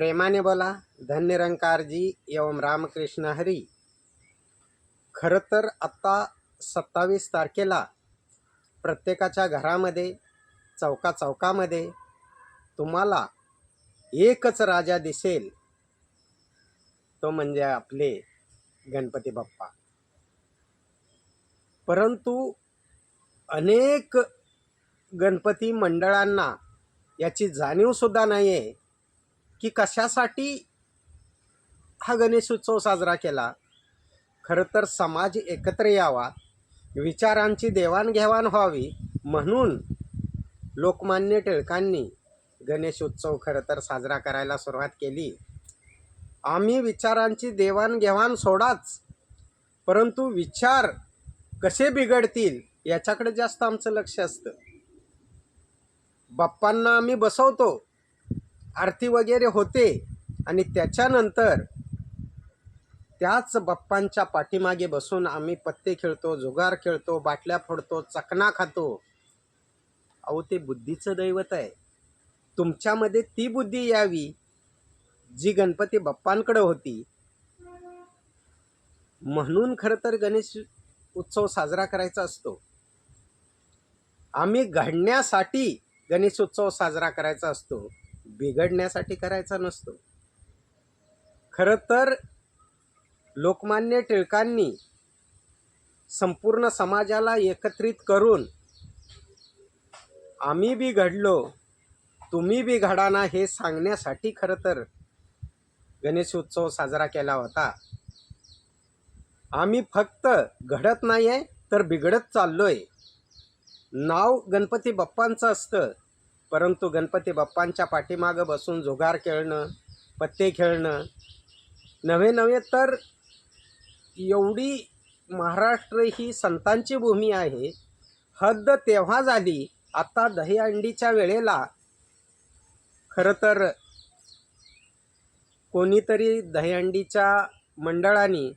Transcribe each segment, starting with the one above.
प्रेमाने बोला धन्यरंकारजी एवं रामकृष्ण हरी. खरं तर आत्ता सत्तावीस तारखेला प्रत्येकाच्या घरामध्ये चौका चौकामध्ये तुम्हाला एकच राजा दिसेल. तो म्हणजे आपले गणपती बाप्पा. परंतु अनेक गणपती मंडळांना याची जाणीवसुद्धा नाही आहे की कशासाठी हा गणेश उत्सव साजरा केला? खरं तर समाज एकत्र यावा विचारांची देवाणघेवाण व्हावी म्हणून लोकमान्य टिळकांनी गणेश उत्सव खरं तर साजरा करायला सुरुवात केली. आम्ही विचारांची देवाणघेवाण सोडाच परंतु विचार कसे बिघडतील याच्याकडे जास्त आमचं लक्ष असतं. बाप्पांना आम्ही बसवतो आरती वगैरे होते आणि त्याच्यानंतर त्याच बाप्पांच्या पाठीमागे बसून आम्ही पत्ते खेळतो जुगार खेळतो बाटल्या फोडतो चकना खातो. अहो ते बुद्धीचं दैवत आहे. तुमच्यामध्ये ती बुद्धी यावी जी गणपती बाप्पांकडे होती. म्हणून खरं तर गणेश उत्सव साजरा करायचा असतो. आम्ही घडण्यासाठी गणेश उत्सव साजरा करायचा असतो. बिघडण्यासाठी करायचा नसतो. खरं तर लोकमान्य टिळकांनी संपूर्ण समाजाला एकत्रित करून आम्ही बी घडलो तुम्ही बी घडाना हे सांगण्यासाठी खरं तर गणेश उत्सव साजरा केला होता. आम्ही फक्त घडत नाही आहे तर बिघडत चाललो आहे नाव गणपती बाप्पांचं असतं. परंतु गणपती बाप्पांच्या पाठीमागं बसून जुगार खेळणं पत्ते खेळणं नव्हे नव्हे तर एवढी महाराष्ट्र ही संतांची भूमी आहे. हद्द तेव्हा झाली आता दहीहंडीच्या वेळेला. खरं तर कोणीतरी दहीहंडीच्या मंडळाने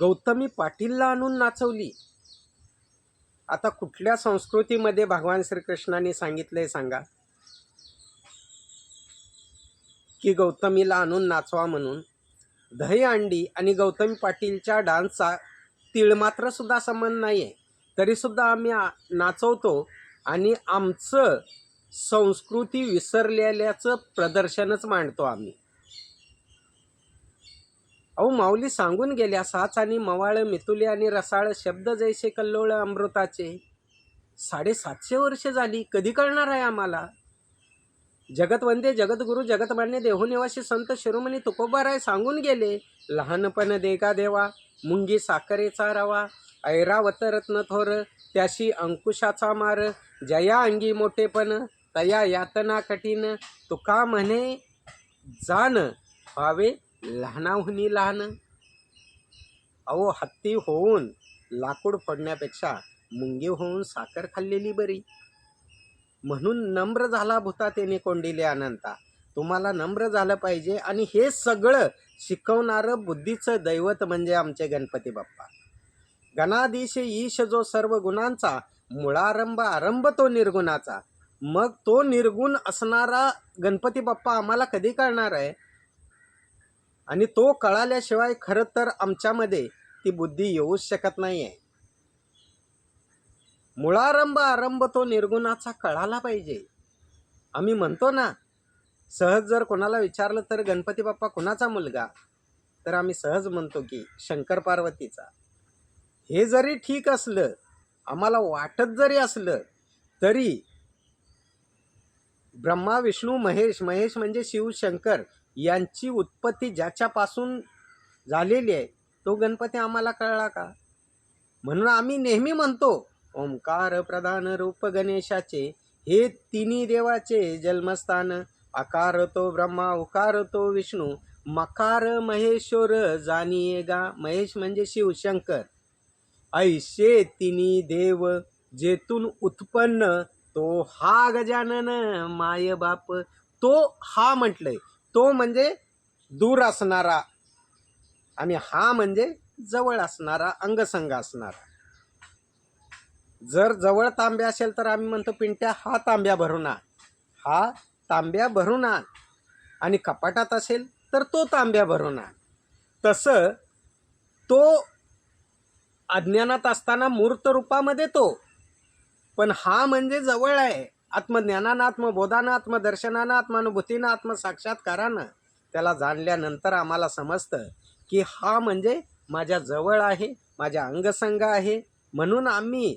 गौतमी पाटीलला आणून नाचवली. आता कुठल्या संस्कृतीमध्ये भगवान श्रीकृष्णाने सांगितलं आहे सांगा. की गौतमीला आणून नाचवा म्हणून. दही अंडी आणि गौतमी पाटीलच्या डान्सचा तिळमात्र सुद्धा संबंध नाही आहे तरीसुद्धा आम्ही नाचवतो आणि आमचं संस्कृती विसरलेल्याचं प्रदर्शनच मांडतो आम्ही. अहो माऊली सांगून गेल्या साच आणि मवाळ मितुले आणि रसाळ शब्द जैसे कल्लोळ अमृताचे. साडेसातशे वर्ष झाली कधी कळणार आहे आम्हाला? जगतवंदे जगद्गुरु जगतमान्य देहूनिवासी संत शिरोमणी तुकोबाराय सांगून गेले लहानपण देगा देवा मुंगी साखरेचा रवा ऐरावत रत्न थोर त्याशी अंकुशाचा मार जया अंगी मोठेपण तया यातना कठीण तुका म्हणे जाण व्हावे लहानाहुनी लहान. अहो हत्ती होऊन लाकूड फोडण्यापेक्षा मुंगी होऊन साखर खाल्लेली बरी. म्हणून नम्र झाला भूता त्याने कोंडिले अनंता. तुम्हाला नम्र झालं पाहिजे आणि हे सगळं शिकवणारं बुद्धीचं दैवत म्हणजे आमचे गणपती बाप्पा. गणाधीश ईश जो सर्व गुणांचा मुळारंभ आरंभ तो निर्गुणाचा. मग तो निर्गुण असणारा गणपती बाप्पा आम्हाला कधी कळणार आहे? आणि तो कळाल्याशिवाय खरं तर आमच्यामध्ये ती बुद्धी येऊच शकत नाही आहे मुळारंभ आरंभ तो निर्गुणाचा कळाला पाहिजे. आम्ही म्हणतो ना सहज जर कोणाला विचारलं तर गणपती बाप्पा कुणाचा मुलगा? तर आम्ही सहज म्हणतो की शंकर पार्वतीचा. हे जरी ठीक असलं आम्हाला वाटत जरी असलं तरी ब्रह्मा विष्णू महेश महेश म्हणजे शिव शंकर यांची उत्पत्ती ज्याच्यापासून झालेली आहे तो गणपती आम्हाला कळला का? म्हणून आम्ही नेहमी म्हणतो ओंकार प्रधान रूप गणेशाचे हे तिन्ही देवाचे जन्मस्थान आकार तो ब्रह्मा उकार तो विष्णू मकार महेश्वर जाणीये महेश म्हणजे शिवशंकर ऐशे तिन्ही देव जेतून उत्पन्न तो हा गजानन माय बाप तो हा म्हटलंय. तो म्हणजे दूर असणारा. आणि हा म्हणजे जवळ असणारा अंगसंग असणारा. जर जवळ तांब्या असेल तर आम्ही म्हणतो पिंट्या हा तांब्या भरून आण. हा तांब्या भरून आण आणि कपाटात असेल तर तो तांब्या भरून आण तसं तो अज्ञानात असताना मूर्त रूपामध्ये तो. पण हा म्हणजे जवळ आहे. आत्मज्ञानानं आत्मबोधानं आत्मदर्शनानं आत्मानुभूतीनं आत्मसाक्षात्कारानं त्याला जाणल्यानंतर आम्हाला समजतं की हा म्हणजे माझ्या जवळ आहे माझ्या अंगसंग आहे. म्हणून आम्ही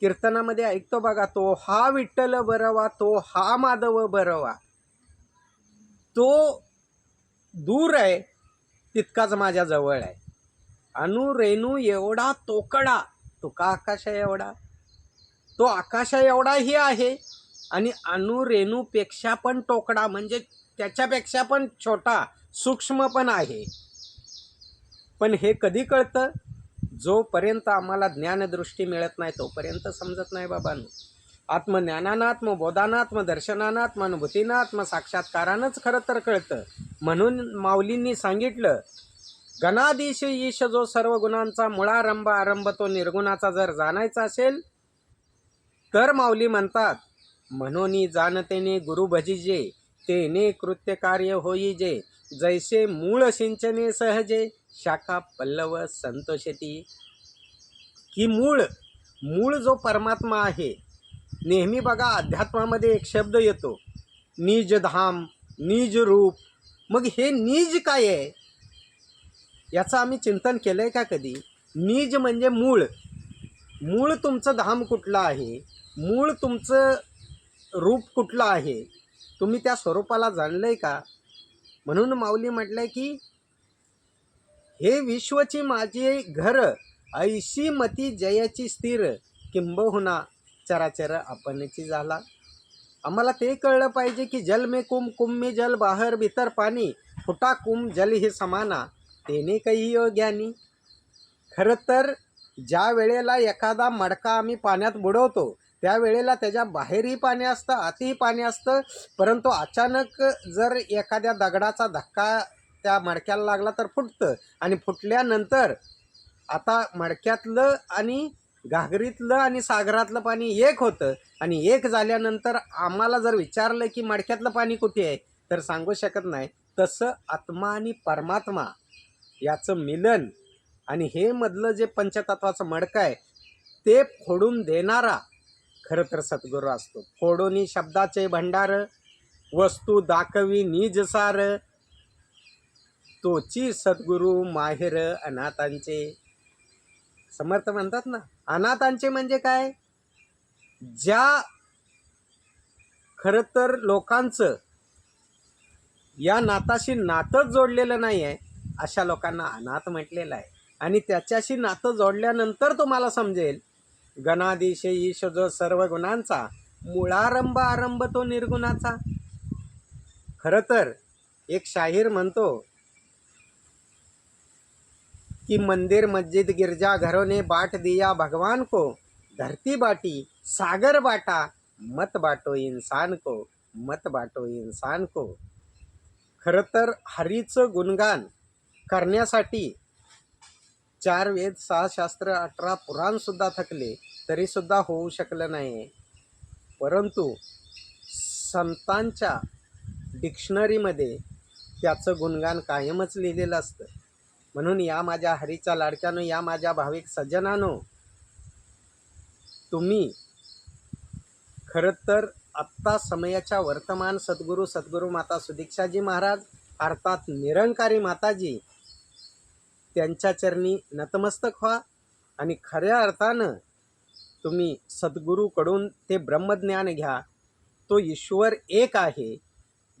कीर्तनामध्ये ऐकतो बघा तो हा विठ्ठल बरवा तो हा माधव बरवा. तो दूर आहे तितकाच माझ्या जवळ आहे. अनु रेणू एवढा तोकडा तो का आकाश आहे एवढा. तो आकाशा एवढाही आहे आणि अणु रेणूपेक्षा पण टोकडा म्हणजे त्याच्यापेक्षा पण छोटा सूक्ष्म पण आहे. पण हे कधी कळतं? जोपर्यंत आम्हाला ज्ञानदृष्टी मिळत नाही तोपर्यंत समजत नाही बाबांनो. आत्मज्ञानानं आत्मबोधानं आत्मदर्शनानं आत्मानुभूतीनं आत्मसाक्षात्कारानंच खरं तर कळतं. म्हणून माऊलींनी सांगितलं गणाधीश ईश जो सर्व गुणांचा मुळारंभ आरंभ तो निर्गुणाचा जर जाणायचा असेल तर माऊली म्हणतात म्हणून जाणतेने गुरु भजिजे तेने कृत्य कार्य होईजे जैसे मूळ सिंचने सहजे शाखा पल्लव संतोषती. की मूळ मूळ जो परमात्मा आहे नेहमी बघा अध्यात्मामध्ये एक शब्द येतो निज धाम निज रूप. मग हे निज काय आहे? याचं आम्ही चिंतन केलं आहे का कधी? निज म्हणजे मूळ. मूळ तुमचं धाम कुठलं आहे? मूळ तुमचं रूप कुठलं आहे? तुम्ही त्या स्वरूपाला जाणलं आहे का? म्हणून माऊली म्हटलं आहे की हे विश्वची माझी घर ऐशी मती जयाची स्थिर किंबहुना चराचर आपणची झाला. आम्हाला ते कळलं पाहिजे की जल मे कुम कुम मे जल बाहेर भीतर पाणी फुटा कुम जल हे समाना तेने काही ज्ञानी खरं तर ज्या वेळेला एखादा मडका आम्ही पाण्यात बुडवतो त्यावेळेला त्याच्या बाहेरही पाणी असतं आतही पाणी असतं. परंतु अचानक जर एखाद्या दगडाचा धक्का त्या मडक्याला लागला तर फुटतं. आणि फुटल्यानंतर आता मडक्यातलं आणि घागरीतलं आणि सागरातलं पाणी एक होतं. आणि एक झाल्यानंतर आम्हाला जर विचारलं की मडक्यातलं पाणी कुठे आहे तर सांगू शकत नाही. तसं आत्मा आणि परमात्मा याचं मिलन आणि हे मधलं जे पंचतत्वाचं मडकं आहे ते फोडून देणारा खरं तर सद्गुरू असतो. फोडोनी शब्दाचे भंडार वस्तू दाखवी निजसार तोची सद्गुरू माहेर अनाथांचे. समर्थ म्हणतात ना अनाथांचे म्हणजे काय? ज्या खरं तर लोकांचं या नाताशी नातंच जोडलेलं नाही आहे अशा लोकांना अनाथ म्हटलेलं आहे. आणि त्याच्याशी नातं जोडल्यानंतर तुम्हाला समजेल. गणाधीश ईश जो सर्व गुणांचा मुळारंभ आरंभ तो निर्गुणाचा. खरं तर एक शाहीर म्हणतो कि मंदिर मस्जिद गिरजा घरों ने बाट दिया भगवान को धरती बाटी सागर बाटा मत बाटो इंसान को मत बाटो इंसान को. खरं तर हरीचं गुणगान करण्यासाठी चार वेद सहा शास्त्र अठरा पुराणसुद्धा थकले तरीसुद्धा होऊ शकलं नाही परंतु संतांच्या डिक्शनरीमध्ये त्याचं गुणगान कायमच लिहिलेलं असतं. म्हणून या माझ्या हरीच्या लाडक्यानं या माझ्या भाविक सज्जनानो तुम्ही खरं तर आत्ता समयाच्या वर्तमान सद्गुरू सद्गुरू माता सुदीक्षाजी महाराज अर्थात निरंकारी माताजी त्यांच्या चरणी नतमस्तक व्हा आणि खऱ्या अर्थानं तुम्ही सद्गुरूकडून ते ब्रह्मज्ञान घ्या. तो ईश्वर एक आहे.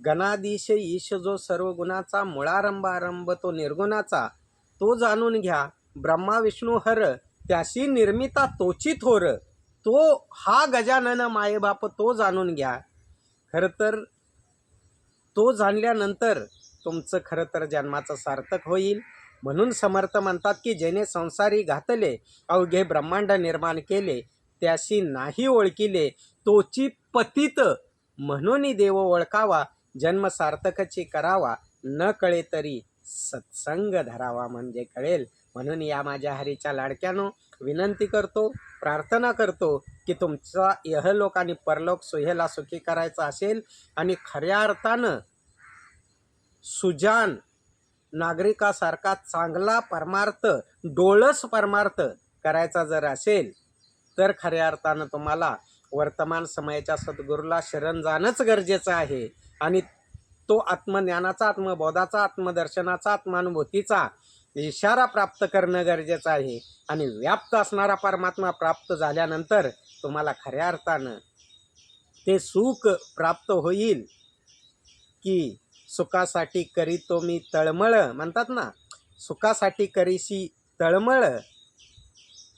गणाधीश ईश जो सर्व गुणाचा मुळारंभारंभ तो निर्गुणाचा तो जाणून घ्या. ब्रह्मा विष्णू हर त्याशी निर्मिता तोची थोर तो हा गजानन मायबाप तो जाणून घ्या. खरं तर तो जाणल्यानंतर तुमचं खरं तर जन्माचं सार्थक होईल. म्हणून समर्थ म्हणतात की जेने संसारी घातले अवघे ब्रह्मांड निर्माण केले त्याशी नाही ओळखिले तोची पतित म्हणून देव ओळखावा जन्म सार्थकची करावा न कळे तरी सत्संग धरावा म्हणजे कळेल. म्हणून या माझ्या हरीच्या लाडक्यानो विनंती करतो प्रार्थना करतो की तुमचा यहलोक आणि परलोक सुहेला सुखी करायचा असेल आणि खऱ्या अर्थानं सुजान नागरिकासारखा चांगला परमार्थ डोळस परमार्थ करायचा जर असेल तर खऱ्या अर्थानं तुम्हाला वर्तमान समयाच्या सद्गुरूला शरण जाणंच गरजेचं आहे. आणि तो आत्मज्ञानाचा आत्मबोधाचा आत्मदर्शनाचा आत्मानुभूतीचा इशारा प्राप्त करणं गरजेचं आहे. आणि व्याप्त असणारा परमात्मा प्राप्त झाल्यानंतर तुम्हाला खऱ्या अर्थानं ते सुख प्राप्त होईल की सुखासाठी करी तो मी तळमळ. म्हणतात ना सुखासाठी करीशी तळमळ.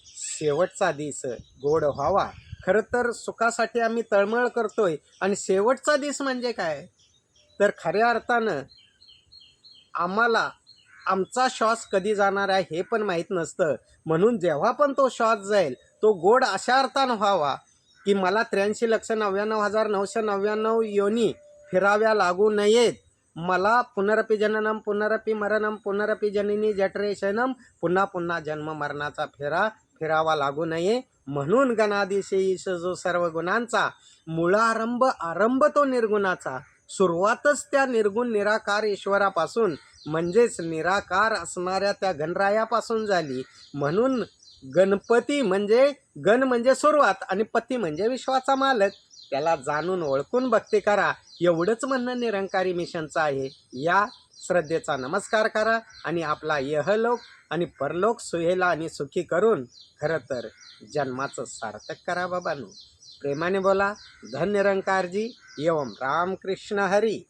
शेवटचा दिस गोड व्हावा. खरं तर सुखासाठी आम्ही तळमळ करतोय. आणि शेवटचा दिस म्हणजे काय? तर खऱ्या अर्थानं आम्हाला आमचा श्वास कधी जाणार आहे हे पण माहीत नसतं. म्हणून जेव्हा पण तो श्वास जाईल तो गोड अशा अर्थानं व्हावा की मला त्र्याऐंशी लक्ष नव्याण्णव हजार नऊशे नव्याण्णव योनी फिराव्या लागू नयेत. मला पुनरपी जननम पुनरपी मरणम पुनरपी जननी जठरेशनम पुन्हा पुन्हा जन्म मरणाचा फेरा फिरावा लागू नये. म्हणून गणादिशेष जो सर्व गुणांचा मुळारंभ आरंभ तो निर्गुणाचा. सुरुवातच त्या निर्गुण निराकार ईश्वरापासून म्हणजेच निराकार असणाऱ्या त्या गणरायापासून झाली. म्हणून गणपती म्हणजे गण म्हणजे सुरुवात आणि पती म्हणजे विश्वाचा मालक. त्याला जाणून ओळखून भक्ती करा. एवढंच म्हणणं निरंकारी मिशनचं आहे. या श्रद्धेचा नमस्कार करा आणि आपला यहलोक आणि परलोक सुहेला आणि सुखी करून खरं तर जन्माचं सार्थक करा बाबांनो. प्रेमाने बोला धन निरंकारजी एवम रामकृष्ण हरी.